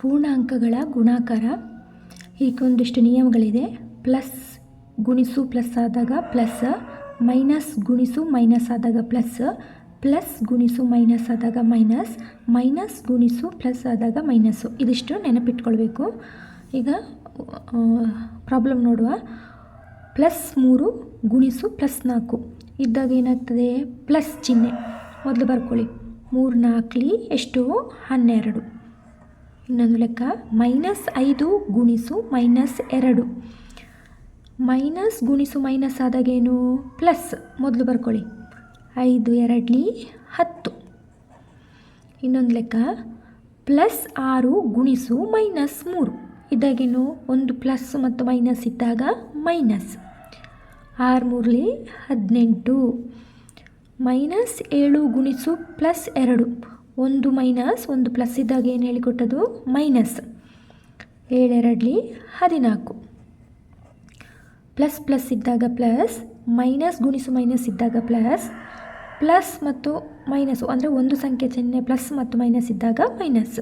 ಪೂರ್ಣಾಂಕಗಳ ಗುಣಾಕಾರ. ಈಗ ಒಂದಿಷ್ಟು ನಿಯಮಗಳಿದೆ. ಪ್ಲಸ್ ಗುಣಿಸು ಪ್ಲಸ್ ಆದಾಗ ಪ್ಲಸ್, ಮೈನಸ್ ಗುಣಿಸು ಮೈನಸ್ ಆದಾಗ ಪ್ಲಸ್ ಪ್ಲಸ್ ಗುಣಿಸು ಮೈನಸ್ ಆದಾಗ ಮೈನಸ್ ಮೈನಸ್ ಗುಣಿಸು ಪ್ಲಸ್ ಆದಾಗ ಮೈನಸ್ಸು ಇದಿಷ್ಟು ನೆನಪಿಟ್ಕೊಳ್ಬೇಕು. ಈಗ ಪ್ರಾಬ್ಲಮ್ ನೋಡುವ. ಪ್ಲಸ್ ಮೂರು ಗುಣಿಸು ಪ್ಲಸ್ ನಾಲ್ಕು. ಇದ್ದಾಗ ಏನಾಗ್ತದೆ? ಪ್ಲಸ್ ಚಿಹ್ನೆ. ಮೊದಲು ಬರ್ಕೊಳ್ಳಿ. ಮೂರು ನಾಲ್ಕಲಿ ಎಷ್ಟು? ಹನ್ನೆರಡು. ಇನ್ನೊಂದು ಲೆಕ್ಕ. ಮೈನಸ್ ಐದು ಗುಣಿಸು ಮೈನಸ್ ಎರಡು. ಮೈನಸ್ ಗುಣಿಸು ಮೈನಸ್ ಆದಾಗೇನು? ಪ್ಲಸ್. ಮೊದಲು ಬರ್ಕೊಳ್ಳಿ. ಐದು ಎರಡ್ಲಿ ಹತ್ತು. ಇನ್ನೊಂದು ಲೆಕ್ಕ. ಪ್ಲಸ್ ಆರು ಗುಣಿಸು ಮೈನಸ್ ಮೂರು. ಇದ್ದಾಗೇನು? ಒಂದು ಪ್ಲಸ್ ಮತ್ತು ಮೈನಸ್ ಇದ್ದಾಗ ಮೈನಸ್. ಆರು ಮೂರಲಿ ಹದಿನೆಂಟು. ಮೈನಸ್ ಏಳು ಗುಣಿಸು ಪ್ಲಸ್ ಎರಡು. ಒಂದು ಮೈನಸ್ ಒಂದು ಪ್ಲಸ್ ಇದ್ದಾಗ ಏನು ಹೇಳಿಕೊಟ್ಟದು? ಮೈನಸ್. ಏಳೆರಡ್ಲಿ ಹದಿನಾಲ್ಕು. ಪ್ಲಸ್ ಪ್ಲಸ್ ಇದ್ದಾಗ ಪ್ಲಸ್ ಮೈನಸ್ ಗುಣಿಸು ಮೈನಸ್ ಇದ್ದಾಗ ಪ್ಲಸ್ ಪ್ಲಸ್ ಮತ್ತು ಮೈನಸ್ಸು ಅಂದರೆ ಒಂದು ಸಂಖ್ಯೆ ಚಿಹ್ನೆ ಪ್ಲಸ್ ಮತ್ತು ಮೈನಸ್ ಇದ್ದಾಗ ಮೈನಸ್.